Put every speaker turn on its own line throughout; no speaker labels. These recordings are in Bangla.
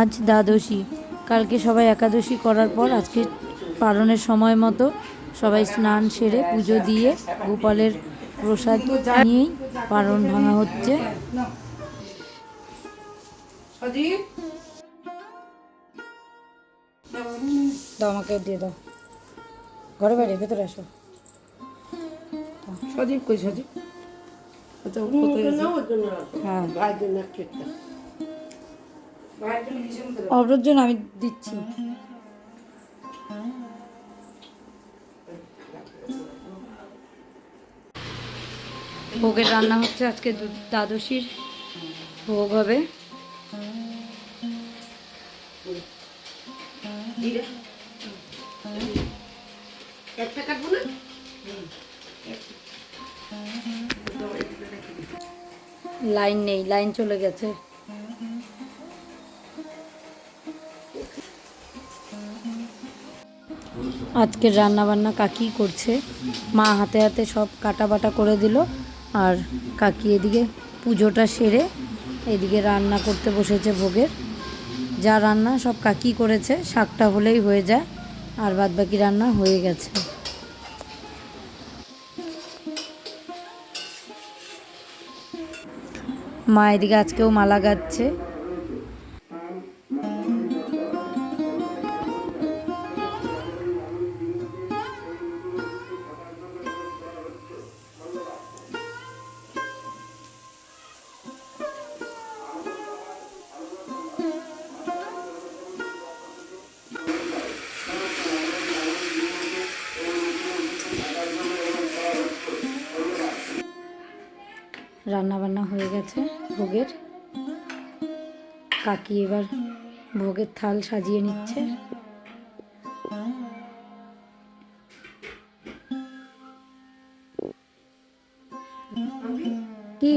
আজ দ্বাদশী। কালকে সবাই একাদশী করার পর আজকে পালনের সময় মতো সবাই স্নান সেরে পুজো দিয়ে গোপালের প্রসাদ নিয়েই পালন ভাঙা হচ্ছে। দাও আমাকে দিয়ে দাও। ঘরে বাইরে ভেতরে আসো।
সজীব কই সজীব? আচ্ছা
হ্যাঁ।
জন্য
আমি দিচ্ছি। ভোগের রান্না হচ্ছে আজকে দ্বাদশীর ভোগ হবে। লাইন নেই লাইন চলে গেছে। আজকের রান্না বান্না কাকি করছে। মা হাতে হাতে সব কাটা বাটা করে দিল। আর কাকি এদিকে পুজোটা সেরে এদিকে রান্না করতে বসেছে ভোগের। যা রান্না সব কাকি করেছে, শাকটা হলেই হয়ে যায়, আর বাদ বাকি রান্না হয়ে গেছে। মা এদিকে আজকেও মালা গাচ্ছে। রান্না বান্না হয়ে গেছে ভোগের। কাকি এবার ভোগের থাল সাজিয়ে নিচ্ছে। কি?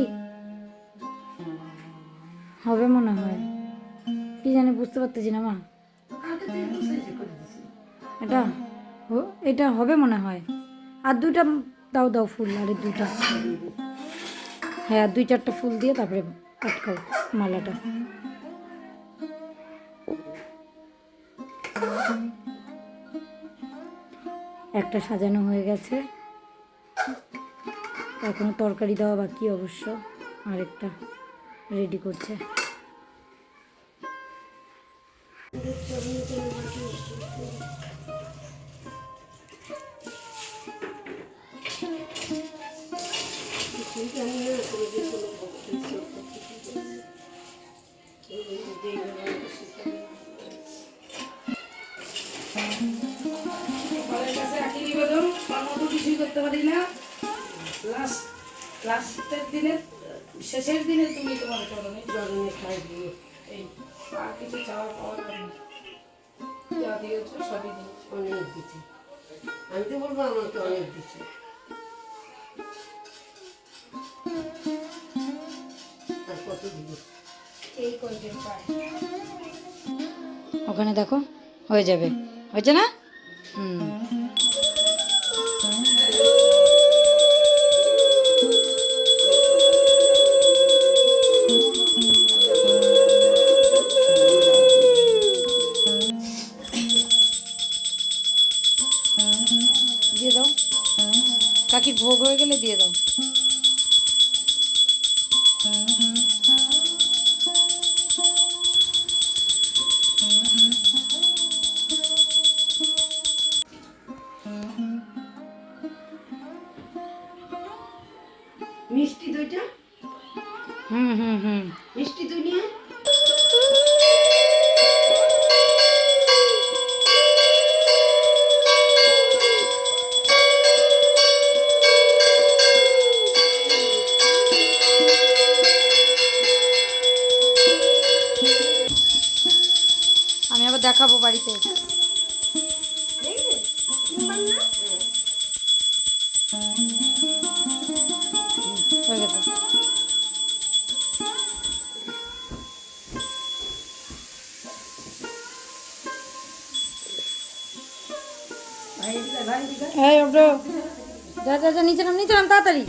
হবে মনে হয়। কি জানি বুঝতে পারতেছি না মা। এটা এটা হবে মনে হয়। আর দুটা দাও দাও ফুল, আর দুইটা। হ্যাঁ দুই চারটা ফুল দিয়ে তারপরে আটকাও মালাটা। একটা সাজানো হয়ে গেছে। এখনও তরকারি দেওয়া বাকি অবশ্য। আরেকটা রেডি করছে।
করতে পারি না। লাস্ট লাস্টের দিনে শেষের দিনে তুমি তোমার চরণে চরণে খাই দিও এই আর কিছু চাওয়া পাওয়া যাবে যা দিয়েছ সবই অনেক দিচ্ছি আমি তো বলব আমাকে অনেক দিচ্ছে কত দিব? এই কয়জন পায়
ওখানে দেখো হয়ে যাবে। হয়েছে না? হুম। কাকির ভোগ হয়ে গেলে দিয়ে দাও। দেখাবো বাড়িতে। হয়ে গেছে। এই যা নিচে নাম নিচে নাম তাড়াতাড়ি।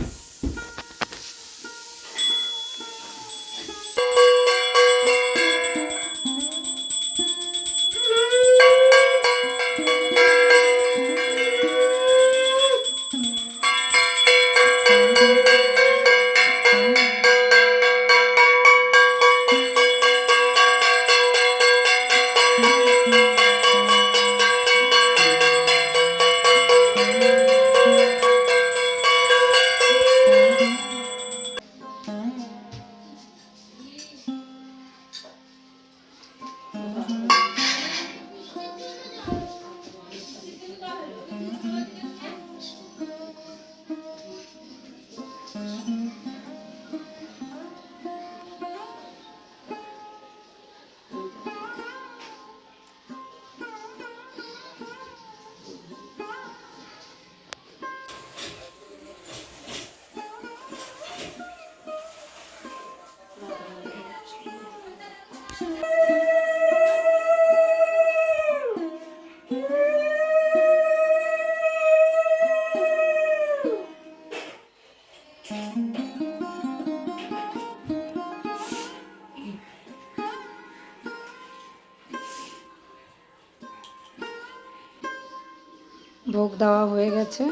ভোগ দেওয়া হয়ে গেছে।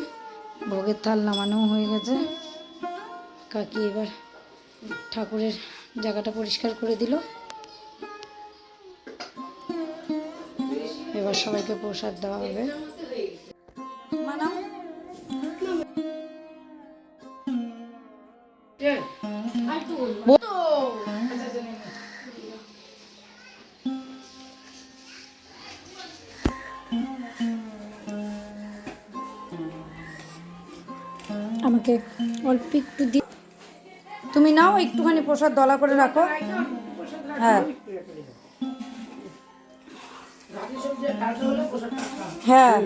ভোগের থাল নামানো হয়ে গেছে। কাকি এবার ঠাকুরের জায়গাটা পরিষ্কার করে দিল। এবার সবাইকে প্রসাদ দেওয়া হবে। আমাকে অল্প একটু দি তুমি নাও একটুখানি প্রসাদ দলা করে রাখো। হ্যাঁ। হ্যাঁ।